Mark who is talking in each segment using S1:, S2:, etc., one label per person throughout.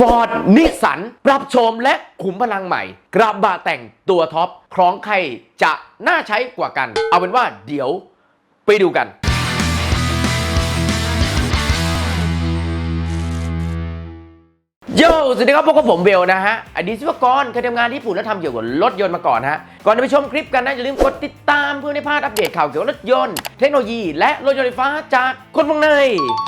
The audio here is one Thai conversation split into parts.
S1: Ford นิสสันปรับโฉมและขุมพลังใหม่ กระบะแต่งตัวท็อปคล้องใครจะน่าใช้กว่ากัน เอาเป็นว่าเดี๋ยวไปดูกัน โยสวัสดีครับพวกบผมเบลนะฮะ อดีตวิศวกรเคยทำงานที่ญี่ปุ่นและทำเกี่ยวกับรถยนต์มาก่อนฮะ ก่อนจะไปชมคลิปกันนะอย่าลืมกดติดตามเพื่อไม่พลาดอัปเดตข่าวเกี่ยวกับรถยนต์ เทคโนโลยีและรถยนต์ไฟฟ้าจากคนวงใน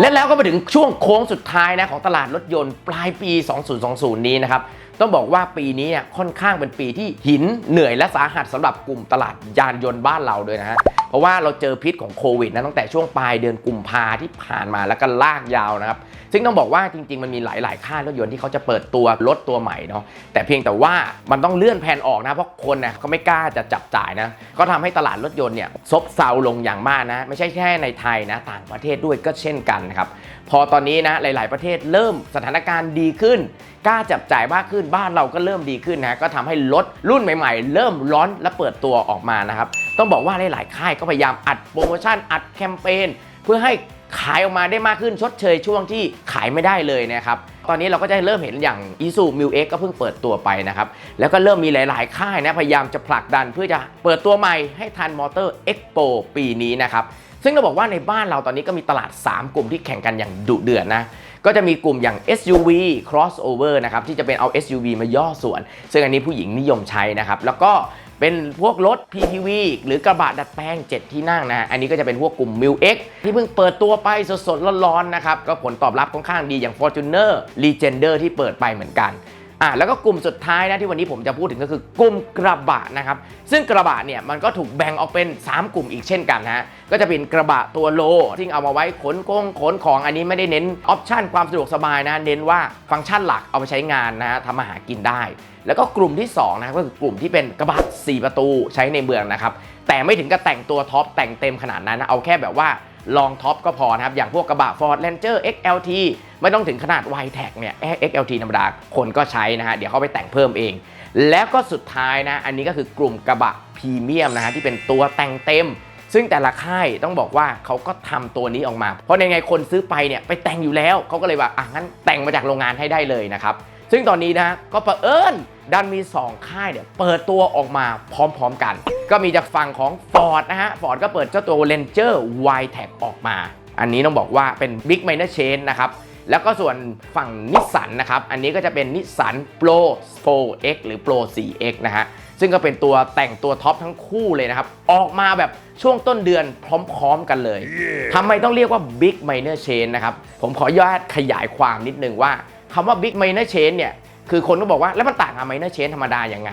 S1: และแล้วก็มาถึงช่วงโค้งสุดท้ายนะของตลาดรถยนต์ปลายปี 2020 นี้นะครับ ต้องบอกว่าปีนี้เนี่ยค่อนข้างเป็นปีที่หินเหนื่อยและสาหัสสำหรับกลุ่มตลาดยานยนต์บ้านเราด้วยนะฮะเพราะว่าเราเจอพิษของโควิดนะตั้งแต่ช่วงปลายเดือนกุมภาที่ผ่านมาแล้วก็ลากยาวนะครับ ซึ่งต้องบอกว่าจริง ๆ มันมีหลาย ๆ ค่ายรถยนต์ที่เขาจะเปิดตัวรถตัวใหม่เนาะแต่เพียงแต่ว่ามันต้องเลื่อนแผนออกนะเพราะคนนี่ยเขาไม่กล้าจะจับจ่ายนะก็ทำให้ตลาดรถยนต์เนี่ยซบเซาลงอย่างมากนะ ไม่ใช่แค่ในไทยนะต่างประเทศด้วยก็เช่นกันนะครับ พอตอนนี้นะหลาย ๆ ประเทศเริ่มสถานการณ์ดีขึ้น กล้าจับจ่ายมากขึ้นบ้านเราก็เริ่มดีขึ้นนะก็ทำให้รถรุ่นใหม่ ๆ เริ่มร้อนและเปิดตัวออกมานะครับต้องบอกว่าหลาย ๆ ค่ายก็พยายามอัดโปรโมชั่นอัดแคมเปญเพื่อให้ขายออกมาได้มากขึ้นชดเชยช่วงที่ขายไม่ได้เลยนะครับ ตอนนี้เราก็จะเริ่มเห็นอย่าง i s u m i l X ก็เพิ่งเปิดตัวไปนะครับ แล้วก็เริ่มมีหลาย ๆ ค่ายนะพยายามจะผลักดันเพื่อจะเปิดตัวใหม่ให้ทันมอเตอร์ Expo ปีนี้นะครับ ซึ่งเราบอกว่าในบ้านเราตอนนี้ก็มีตลาด 3 กลุ่มที่แข่งกันอย่างดุเดือดนะก็จะมีกลุ่มอย่าง SUV crossover นะครับที่จะเป็นเอา SUV มาย่อส่วน ซึ่งอันนี้ผู้หญิงนิยมใช้นะครับแล้วก็เป็นพวกรถ PPV หรือกระบะดัดแปลง 7 ที่นั่งนะ อันนี้ก็จะเป็นพวกกลุ่ม m i l X ที่เพิ่งเปิดตัวไปสดๆร้อนๆนะครับ ก็ผลตอบรับค่อนข้างดีอย่าง Fortuner Legender ที่เปิดไปเหมือนกัน อะแล้วก็กลุ่มสุดท้ายนะที่วันนี้ผมจะพูดถึงก็คือกลุ่มกระบะนะครับซึ่งกระบะเนี่ยมันก็ถูกแบ่งออกเป็น 3 กลุ่มอีกเช่นกันฮะก็จะเป็นกระบะตัวโลที่เอามาไว้ขนกงขนของอันนี้ไม่ได้เน้นออปชันความสะดวกสบายนะเน้นว่าฟังก์ชันหลักเอาไปใช้งานนะทำมาหากินได้ แล้วก็กลุ่มที่2นะก็คือกลุ่มที่เป็นกระบะ4 ประตูใช้ในเมืองนะครับแต่ไม่ถึงกับแต่งตัวท็อปแต่งเต็มขนาดนั้นนะเอาแค่แบบว่า ลองท็อปก็พอนะครับ อย่างพวกกระบะ Ford Ranger XLT ไม่ต้องถึงขนาด y t e c เนี่ย XLT ธรรมดาคนก็ใช้นะฮะ เดี๋ยวเขาไปแต่งเพิ่มเอง แล้วก็สุดท้ายนะ อันนี้ก็คือกลุ่มกระบะพรีเมียมนะฮะที่เป็นตัวแต่งเต็มซึ่งแต่ละค่ายต้องบอกว่าเขาก็ทำตัวนี้ออกมา เพราะในไงคนซื้อไปเนี่ยไปแต่งอยู่แล้ว เขาก็เลยว่าอะงั้นแต่งมาจากโรงงานให้ได้เลยนะครับ ซึ่งตอนนี้นะก็เผอิญดันมี 2 ค่ายเนี่ยเปิดตัวออกมาพร้อมๆกัน ก็มีจากฝั่งของ Ford นะฮะ Ford ก็เปิดเจ้าตัว Ranger y t e c ออกมา อันนี้ต้องบอกว่าเป็น Big Minor Change นะครับแล้วก็ส่วนฝั่งนิสสันนะครับ อันนี้ก็จะเป็นนิสสัน Pro 4X หรือ Pro 4X นะฮะ ซึ่งก็เป็นตัวแต่งตัวท็อปทั้งคู่เลยนะครับ ออกมาแบบช่วงต้นเดือนพร้อมๆกันเลยทำไมต้องเรียกว่า Big Minor Change นะครับ ผมขออนุญาตขยายความนิดนึงว่า คำว่า Big Minor Change เนี่ยคือคนก็บอกว่าแล้วมันต่างกับ Minor Change ธรรมดายังไง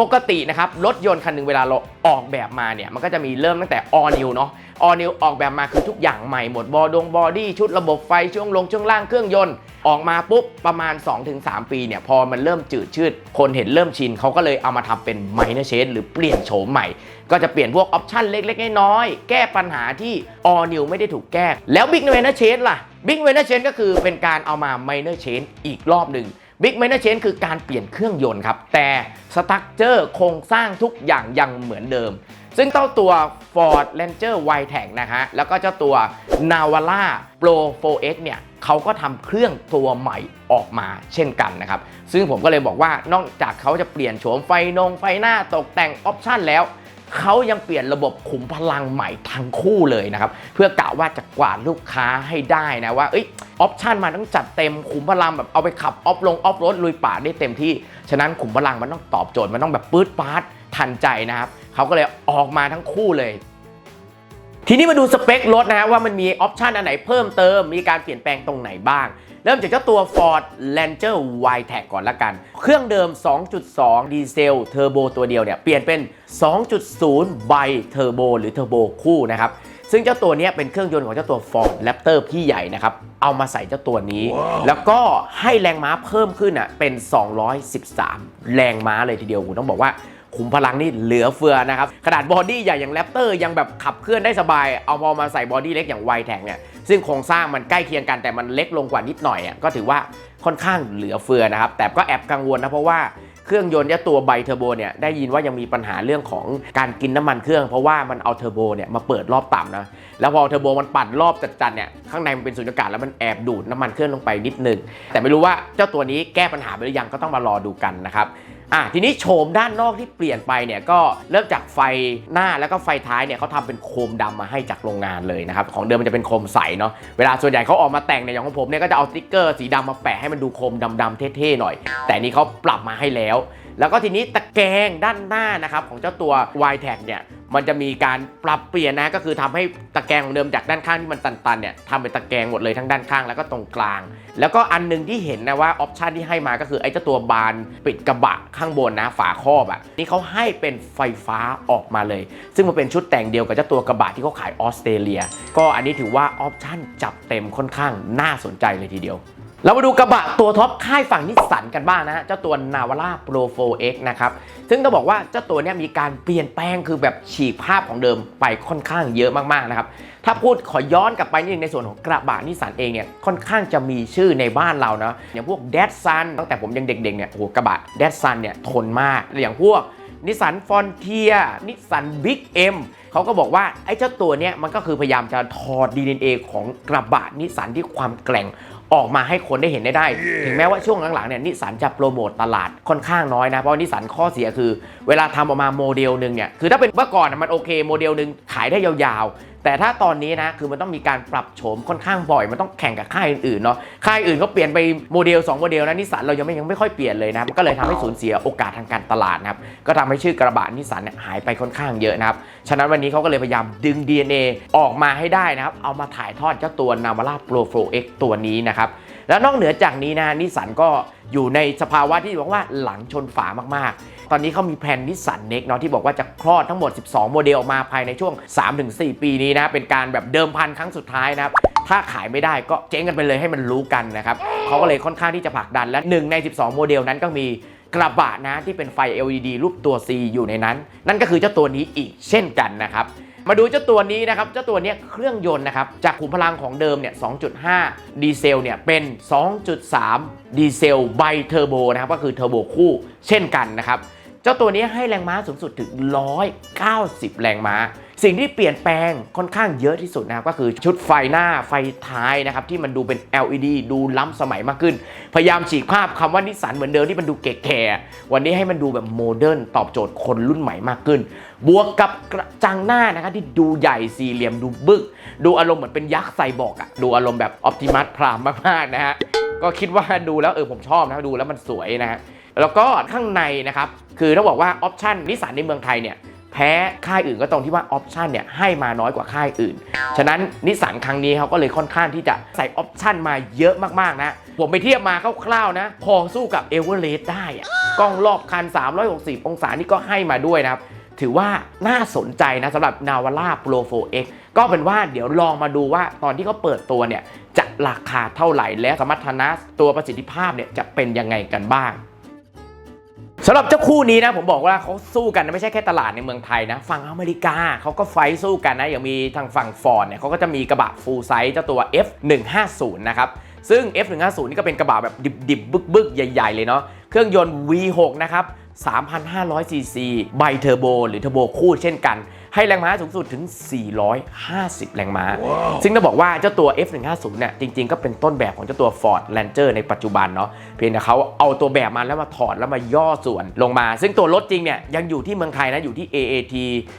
S1: ปกตินะครับรถยนต์คันหนึ่งเวลาเราออกแบบมาเนี่ยมันก็จะมีเริ่มตั้งแต่ all new เนาะ all new ออกแบบมาคือทุกอย่างใหม่หมดบอดงบอดี้ชุดระบบไฟช่วงลงช่วงล่างเครื่องยนต์ ออกมาปุ๊บประมาณ 2-3 ปีเนี่ยพอมันเริ่มจืดชืด คนเห็นเริ่มชินเขาก็เลยเอามาทำเป็น minor change หรือเปลี่ยนโฉมใหม่ ก็จะเปลี่ยนพวกออปชั่นเล็กๆน้อยๆแก้ปัญหาที่ all new ไม่ได้ถูกแก้แล้ว big minor change ล่ะ big minor change ก็คือเป็นการเอามา minor change อีกรอบหนึ่ง Big Minor Change คือการเปลี่ยนเครื่องยนต์ครับ แต่สตั๊กเจอร์โครงสร้างทุกอย่างยังเหมือนเดิม ซึ่งเจ้าตัว Ford Ranger y t e c นะฮะแล้วก็เจ้าตัว Navara Pro 4X เนี่ยเขาก็ทำเครื่องตัวใหม่ออกมาเช่นกันนะครับ ซึ่งผมก็เลยบอกว่านอกจากเขาจะเปลี่ยนโฉมไฟนงไฟหน้าตกแต่งออปชันแล้ว เขายังเปลี่ยนระบบขุมพลังใหม่ทั้งคู่เลยนะครับ เพื่อกะว่าจะกวาดลูกค้าให้ได้นะว่าเอ้ยออปชันมันต้องจัดเต็มขุมพลังแบบเอาไปขับออฟลงออฟรถลุยป่าได้เต็มที่ ฉะนั้นขุมพลังมันต้องตอบโจทย์มันต้องแบบปื๊ดปาร์ตทันใจนะครับเขาก็เลยออกมาทั้งคู่เลยทีนี้มาดูสเปครถนะฮะว่ามันมีออปชันอันไหนเพิ่มเติม มีการเปลี่ยนแปลงตรงไหนบ้าง เริ่มจากเจ้าตัว Ford Ranger y t e c ก่อนละกัน เครื่องเดิม 2.2 ดีเซลเทอร์โบตัวเดียวเนี่ย เปลี่ยนเป็น 2.0 ไบเทอร์โบหรือเทอร์โบคู่นะครับ ซึ่งเจ้าตัวเนี้ยเป็นเครื่องยนต์ของเจ้าตัว Ford Raptor พี่ใหญ่นะครับ เอามาใส่เจ้าตัวนี้แล้วก็ให้แรงม้าเพิ่มขึ้นอะเป็น 213 แรงม้าเลยทีเดียวผมต้องบอกว่าขุมพลังนี่เหลือเฟือนะครับ ขนาดบอดี้ใหญ่อย่างแรปเตอร์ยังแบบขับเคลื่อนได้สบาย เอาพอมาใส่บอดี้เล็กอย่างไวแทงเนี่ย ซึ่งโครงสร้างมันใกล้เคียงกันแต่มันเล็กลงกว่านิดหน่อยอะก็ถือว่าค่อนข้างเหลือเฟือนะครับ แต่ก็แอบกังวลนะเพราะว่า เครื่องยนต์เนี่ยตัวไบเทอร์โบเนี่ยได้ยินว่ายังมีปัญหาเรื่องของการกินน้ำมันเครื่อง เพราะว่ามันเอาเทอร์โบเนี่ยมาเปิดรอบต่ำนะแล้วพอเทอร์โบมันปั่นรอบจัดๆเนี่ยข้างในมันเป็นสุญญากาศแล้วมันแอบดูดน้ำมันเครื่องลงไปนิดนึงแต่ไม่รู้ว่าเจ้าตัวนี้แก้ปัญหาไปหรือยังก็ต้องมารอดูกันนะครับ อะทีนี้โฉมด้านนอกที่เปลี่ยนไปเนี่ยก็เริ่มจากไฟหน้าแล้วก็ไฟท้ายเนี่ยเขาทำเป็นโคมดำมาให้จากโรงงานเลยนะครับของเดิมมันจะเป็นโคมใสเนาะเวลาส่วนใหญ่เขาออกมาแต่งเนี่ยอย่างของผมเนี่ยก็จะเอาสติ๊กเกอร์สีดำมาแปะให้มันดูโคมดำๆเท่ๆหน่อย แต่นี่เขาปรับมาให้แล้ว แล้วก็ทีนี้ตะแกรงด้านหน้านะครับของเจ้าตัว y t a g เนี่ยมันจะมีการปรับเปลี่ยนนะก็คือทำให้ตะแกรงของเดิมจากด้านข้างที่มันตันๆเนี่ยทำเป็นตะแกรงหมดเลยทั้งด้านข้างแล้วก็ตรงกลาง แล้วก็อันหนึงที่เห็นนะว่าออปชันที่ให้มาก็คือไอ้เจ้าตัวบานปิดกระบะข้างบนนะฝาครอบอะนี่เขาให้เป็นไฟฟ้าออกมาเลย ซึ่งมันเป็นชุดแต่งเดียวกับเจ้าตัวกระบะที่เขาขายออสเตรเลีย ก็อันนี้ถือว่าออปชันจับเต็มค่อนข้างน่าสนใจเลยทีเดียว เรามาดูกระบะตัวท็อปค่ายฝั่งนิสสันกันบ้างนะฮะ เจ้าตัว Navara Pro 4X นะครับ ซึ่งต้องบอกว่าเจ้าตัวนี้มีการเปลี่ยนแปลงคือแบบฉีกภาพของเดิมไปค่อนข้างเยอะมากๆนะครับ ถ้าพูดขอย้อนกลับไปนิดนึงในส่วนของกระบะนิสสันเองเนี่ยค่อนข้างจะมีชื่อในบ้านเรานะ อย่างพวก d a d s u n ตั้งแต่ผมยังเด็กๆเนี่ยโอ้โหกระบะ d a d s u n เนี่ยทนมากอย่างพวกนิสสันฟอนเทียนิสสันบิ๊กเอ็มเขาก็บอกว่าไอ้เจ้าตัวเนี้ยมันก็คือพยายามจะถอด DNA ของกระบะนิสสันที่ความแกร่ง ออกมาให้คนได้เห็นได้ได้ ถึงแม้ว่าช่วงหลังๆเนี่ยนิสสันจะโปรโมตตลาดค่อนข้างน้อยนะ เพราะว่านิสสันข้อเสียคือ เวลาทำออกมาโมเดลหนึ่งเนี่ยคือถ้าเป็นเมื่อก่อนน่ะมันโอเคโมเดลหนึ่งขายได้ยาวๆ แต่ถ้าตอนนี้นะคือมันต้องมีการปรับโฉมค่อนข้างบ่อย มันต้องแข่งกับค่ายอื่นๆเนาะค่ายอื่นเขาเปลี่ยนไปโมเดล 2 โมเดลนะนิสสันเรายังไม่ยังไม่ค่อยเปลี่ยนเลยนะมันก็เลยทำให้สูญเสียโอกาสทางการตลาดนะครับก็ทำให้ชื่อกระบะนิสสันเนี่ยหายไปค่อนข้างเยอะนะครับฉะนั้นวันนี้เขาก็เลยพยายามดึง DNA ออกมาให้ได้นะครับเอามาถ่ายทอดเจ้าตัวนามาร่าโปรโฟเอ็กตัวนี้นะครับ แล้วนอกเหนือจากนี้นะนิสสันก็อยู่ในสภาวะที่บอกว่าหลังชนฝามากๆ ตอนนี้เขามีแผนนิสสันเน็กเนาะที่บอกว่าจะคลอดทั้งหมด 12 โมเดลออกมาภายในช่วง 3-4 ปีนี้นะเป็นการแบบเดิมพันครั้งสุดท้ายนะครับถ้าขายไม่ได้ก็เจ๊งกันไปเลยให้มันรู้กันนะครับเขาก็เลยค่อนข้างที่จะผลักดันและ1ใน 12 โมเดลนั้นก็มีกระบะนะที่เป็นไฟ LED รูปตัว C อยู่ในนั้น นั่นก็คือเจ้าตัวนี้อีกเช่นกันนะครับ มาดูเจ้าตัวนี้นะครับ เจ้าตัวนี้เครื่องยนต์นะครับ จากขุมพลังของเดิมเนี่ย 2.5 ดีเซลเนี่ย เป็น 2.3 ดีเซลไบเทอร์โบนะครับ ก็คือเทอร์โบคู่เช่นกันนะครับ เจ้าตัวนี้ให้แรงม้าสูงสุดถึง 190 แรงม้า สิ่งที่เปลี่ยนแปลงค่อนข้างเยอะที่สุดนะครับก็คือชุดไฟหน้าไฟท้ายนะครับที่มันดูเป็น LED ดูล้ำสมัยมากขึ้น พยายามฉีกภาพคำว่านิสสันเหมือนเดิมที่มันดูเก๋ๆวันนี้ให้มันดูแบบโมเดิร์นตอบโจทย์คนรุ่นใหม่มากขึ้น บวกกับกระจังหน้านะครับที่ดูใหญ่สี่เหลี่ยมดูบึก ดูอารมณ์เหมือนเป็นยักษ์ไซบอร์กอะดูอารมณ์แบบออ t ติมัสพรามมากๆนะฮะก็คิดว่าดูแล้วเออผมชอบนะดูแล้วมันสวยนะฮะ แล้วก็ข้างในนะครับ คือต้องบอกว่าออปชันนิสสันในเมืองไทยเนี่ยแพ้ค่ายอื่นก็ตรงที่ว่าออปชันเนี่ยให้มาน้อยกว่าค่ายอื่น ฉะนั้นนิสสันครั้งนี้เขาก็เลยค่อนข้างที่จะใส่ออปชันมาเยอะมากๆนะ ผมไปเทียบมาคร่าวๆนะ พอสู้กับเอเวอเรสต์ได้อะกล้องรอบคัน 360 องศานี่ก็ให้มาด้วยนะครับ ถือว่าน่าสนใจนะสำหรับ Navara Pro 4X ก็เป็นว่าเดี๋ยวลองมาดูว่าตอนที่เขาเปิดตัวเนี่ยจะราคาเท่าไหร่และสมรรถนะตัวประสิทธิภาพเนี่ยจะเป็นยังไงกันบ้าง สำหรับเจ้าคู่นี้นะผมบอกว่าเขาสู้กันนะไม่ใช่แค่ตลาดในเมืองไทยนะฝั่งอเมริกาเขาก็ไฟสู้กันนะอย่างมีทางฝั่งฟอร์ดเนี่ยเขาก็จะมีกระบะฟูลไซส์เจ้าตัว F150 นะครับซึ่ง F150 นี่ก็เป็นกระบะแบบดิบๆบึกๆ ใหญ่ๆ เลยเนาะเครื่องยนต์ V6 นะครับ3,500ซีซีไบเทอร์โบหรือเทอร์โบคู่เช่นกัน ให้แรงม้าสูงสุดถึง 450 แรงม้า ซึ่งต้องบอกว่าเจ้าตัว F150 เนี่ยจริงๆ ก็เป็นต้นแบบของเจ้าตัว Ford Ranger ในปัจจุบันเนาะเพียงแต่เขาเอาตัวแบบมาแล้วมาถอดแล้วมาย่อส่วนลงมา ซึ่งตัวรถจริงเนี่ยยังอยู่ที่เมืองไทยนะอยู่ที่ AAT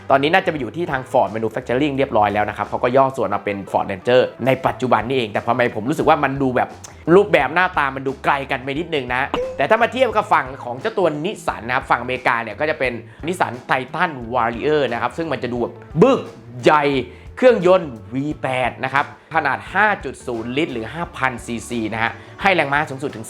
S1: ตอนนี้น่าจะไปอยู่ที่ทาง Ford Manufacturing เรียบร้อยแล้วนะครับเขาก็ย่อส่วนมาเป็น Ford Ranger ในปัจจุบันนี่เองแต่ทำไมผมรู้สึกว่ามันดูแบบ รูปแบบหน้าตามันดูไกลกันไปนิดนึงนะ แต่ถ้ามาเทียบกับฝั่งของเจ้าตัวนิสสันนะครับฝั่งอเมริกาเนี่ยก็จะเป็นนิสสันไททันวาริเออร์นะครับ ซึ่งมันจะดูแบบบึกใหญ่เครื่องยนต์ V8 นะครับ ขนาด 5.0 ลิตร หรือ 5,000 ซีซีนะฮะ ให้แรงม้าสูงสุดถึง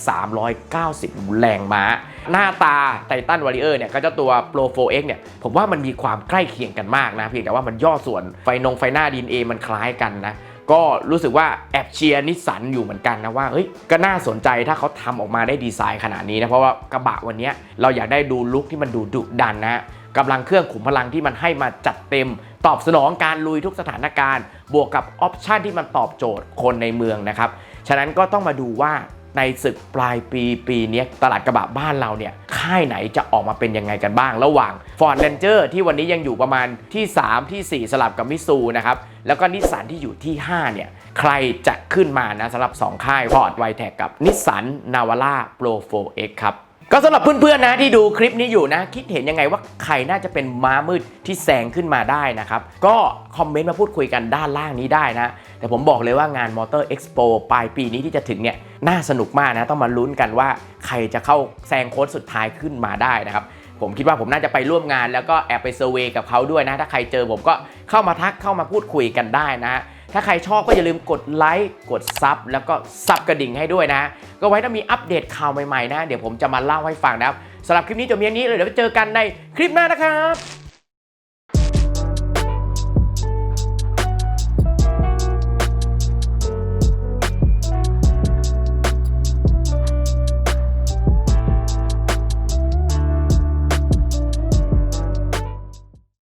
S1: 390 แรงม้า หน้าตาไททันวาริเออร์เนี่ย ก็เจ้าตัว Pro 4X เนี่ย ผมว่ามันมีความใกล้เคียงกันมากนะ เพียงแต่ว่ามันย่อส่วนไฟนงไฟหน้าดีเอมันคล้ายกันนะ ก็รู้สึกว่าแอบเชียร์นิสสันอยู่เหมือนกันนะว่าเฮ้ยก็น่าสนใจถ้าเขาทำออกมาได้ดีไซน์ขนาดนี้นะเพราะว่ากระบะวันนี้เราอยากได้ดูลุคที่มันดูดุดันนะกำลังเครื่องขุมพลังที่มันให้มาจัดเต็ม ตอบสนองการลุยทุกสถานการณ์ บวกกับออปชันที่มันตอบโจทย์คนในเมืองนะครับ ฉะนั้นก็ต้องมาดูว่า ในศึกปลายปีปีนี้ตลาดกระบะบ้านเราเนี่ยค่ายไหนจะออกมาเป็นยังไงกันบ้าง ระหว่าง Ford Ranger ที่วันนี้ยังอยู่ประมาณที่ 3 ที่ 4 สลับกับมิซูนะครับแล้วก็นิสสันที่อยู่ที่ 5 เนี่ย ใครจะขึ้นมานะสำหรับ 2 ค่าย Ford w i t e c กับนิสสัน Navara Pro 4X ครับ ก็สำหรับเพื่อนๆนะที่ดูคลิปนี้อยู่นะ คิดเห็นยังไงว่าใครน่าจะเป็นม้ามืดที่แซงขึ้นมาได้นะครับ ก็คอมเมนต์มาพูดคุยกันด้านล่างนี้ได้นะ แต่ผมบอกเลยว่างาน Motor Expo ปปลายปีนี้ที่จะถึงเนี่ยน่าสนุกมากนะ ต้องมาลุ้นกันว่าใครจะเข้าแซงโค้งสุดท้ายขึ้นมาได้นะครับ ผมคิดว่าผมน่าจะไปร่วมงานแล้วก็แอบไปเซอร์เวยกับเขาด้วยนะ ถ้าใครเจอผมก็เข้ามาทักเข้ามาพูดคุยกันได้นะ ถ้าใครชอบก็อย่าลืมกดไลค์กดซับแล้วก็ซับกระดิ่งให้ด้วยนะ ก็ไว้ถ้ามีอัปเดตข่าวใหม่ๆนะ เดี๋ยวผมจะมาเล่าให้ฟังนะครับสำหรับคลิปนี้จบเพียงนี้เลยเดี๋ยวไปเจอกันในคลิปหน้านะครับ